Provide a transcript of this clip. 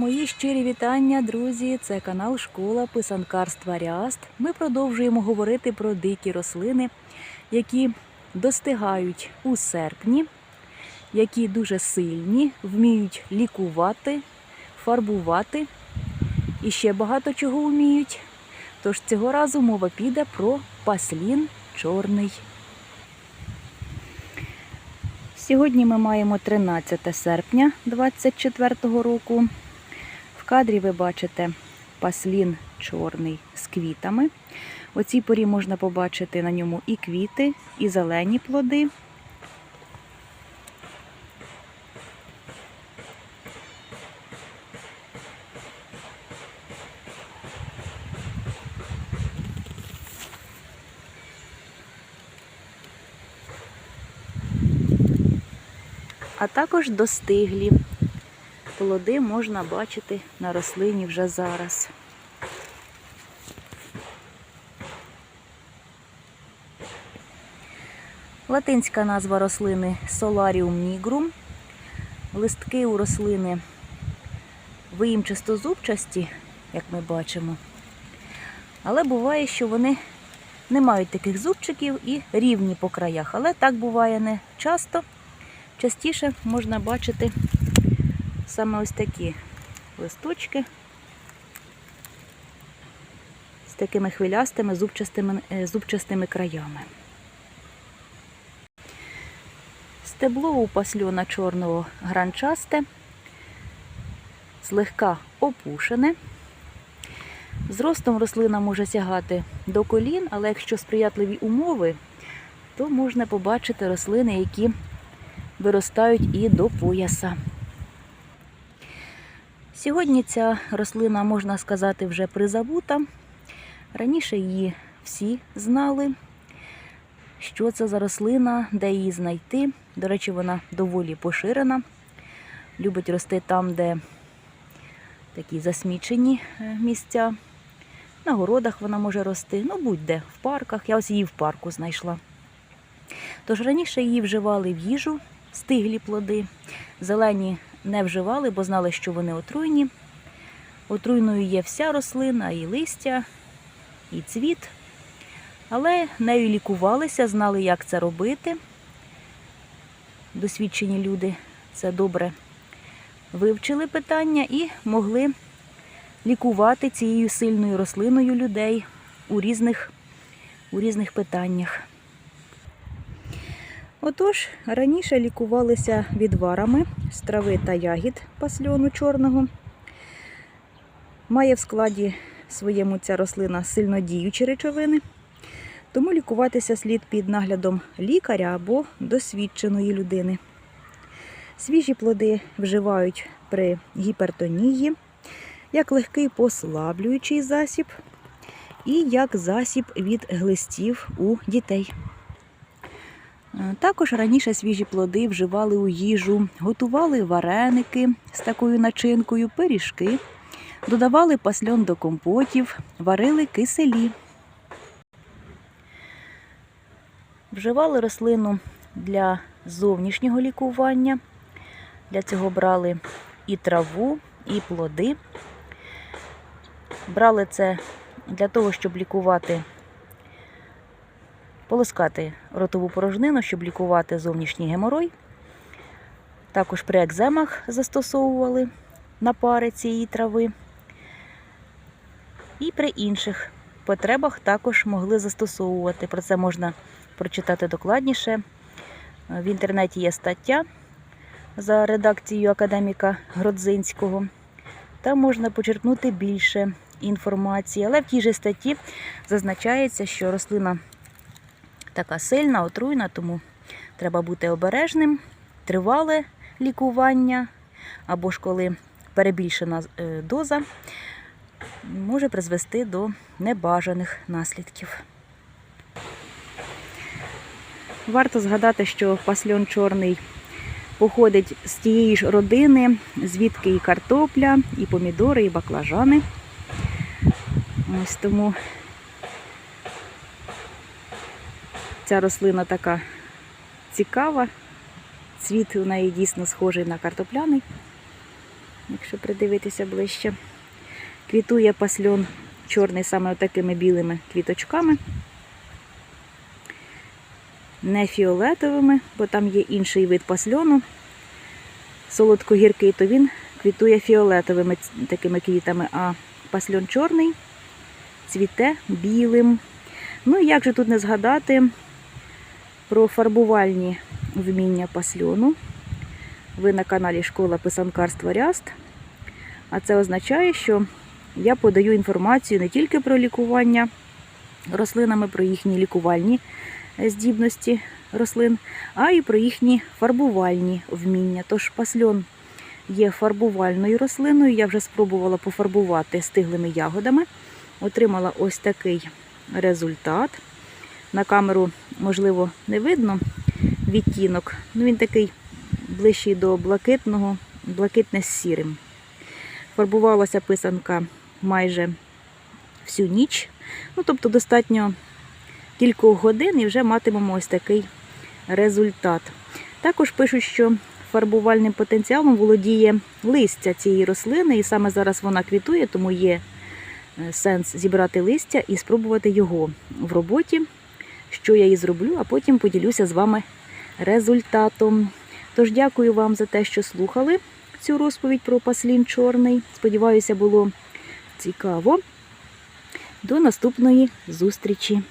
Мої щирі вітання, друзі! Це канал Школа писанкарства Ряст. Ми продовжуємо говорити про дикі рослини, які достигають у серпні, які дуже сильні, вміють лікувати, фарбувати і ще багато чого вміють. Тож цього разу мова піде про паслін чорний. Сьогодні ми маємо 13 серпня 2024 року. Кадрі ви бачите паслін чорний з квітами. У цій порі можна побачити на ньому і квіти, і зелені плоди. А також достиглі. Плоди можна бачити на рослині вже зараз. Латинська назва рослини Solarium nigrum. Листки у рослини виїмчасто-зубчасті, як ми бачимо. Але буває, що вони не мають таких зубчиків і рівні по краях. Але так буває не часто. Частіше можна бачити саме ось такі листочки з такими хвилястими зубчастими, е, зубчастими краями. Стебло у пасльона чорного гранчасте, злегка опушене. Зростом рослина може сягати до колін, але якщо сприятливі умови, то можна побачити рослини, які виростають і до пояса. Сьогодні ця рослина, можна сказати, вже призабута. Раніше її всі знали, що це за рослина, де її знайти. До речі, вона доволі поширена. Любить рости там, де такі засмічені е, місця. На городах вона може рости, ну будь-де, в парках. Я ось її в парку знайшла. Тож раніше її вживали в їжу, стиглі плоди. Зелені не вживали, бо знали, що вони отруйні. Отруйною є вся рослина, і листя, і цвіт. Але нею лікувалися, знали, як це робити. Досвідчені люди це добре вивчили питання і могли лікувати цією сильною рослиною людей у різних, у різних питаннях. Отож, раніше лікувалися відварами з трави та ягід пасльону чорного. Має в складі своєму ця рослина сильнодіючі речовини, тому лікуватися слід під наглядом лікаря або досвідченої людини. Свіжі плоди вживають при гіпертонії, як легкий послаблюючий засіб і як засіб від глистів у дітей. Е, Також раніше свіжі плоди вживали у їжу, готували вареники з такою начинкою, пиріжки, додавали пасльон до компотів, варили киселі. Вживали рослину для зовнішнього лікування. Для цього брали і траву, і плоди. Брали це для того, щоб лікувати полоскати ротову порожнину, щоб лікувати зовнішній геморой. Також при екземах застосовували напари цієї трави. І при інших потребах також могли застосовувати. Про це можна прочитати докладніше. В інтернеті є стаття за редакцією академіка Гродзинського. Там можна почерпнути більше інформації. Але в тій же статті зазначається, що рослина така сильна, отруйна, тому треба бути обережним, тривале лікування, або ж коли перебільшена е, доза може призвести до небажаних наслідків. Варто згадати, що пасльон чорний походить з тієї ж родини, звідки і картопля, і помідори, і баклажани. Ось тому ця рослина така цікава. Цвіт у неї дійсно схожий на картопляний. якщо придивитися ближче. Квітує пасльон чорний саме такими білими квіточками. Не фіолетовими, бо там є інший вид пасльону. Солодкогіркий, то він квітує фіолетовими такими квітами, а пасльон чорний цвіте білим. Ну і як же тут не згадати про фарбувальні вміння пасльону. Ви на каналі Школа писанкарства Ряст. А це означає, що я подаю інформацію не тільки про лікування рослинами, про їхні лікувальні здібності рослин, а й про їхні фарбувальні вміння. Тож пасльон є фарбувальною рослиною. Я вже спробувала пофарбувати стиглими ягодами. Отримала ось такий результат. На камеру, можливо, не видно відтінок. Ну, він такий ближчий до блакитного, блакитне з сірим. Фарбувалася писанка майже всю ніч. Ну, тобто достатньо кількох годин і вже матимемо ось такий результат. Також пишуть, що фарбувальним потенціалом володіє листя цієї рослини, і саме зараз вона квітує, тому є е, сенс зібрати листя і спробувати його в роботі, що я і зроблю, а потім поділюся з вами результатом. Тож дякую вам за те, що слухали цю розповідь про паслін чорний. Сподіваюся, було цікаво. До наступної зустрічі!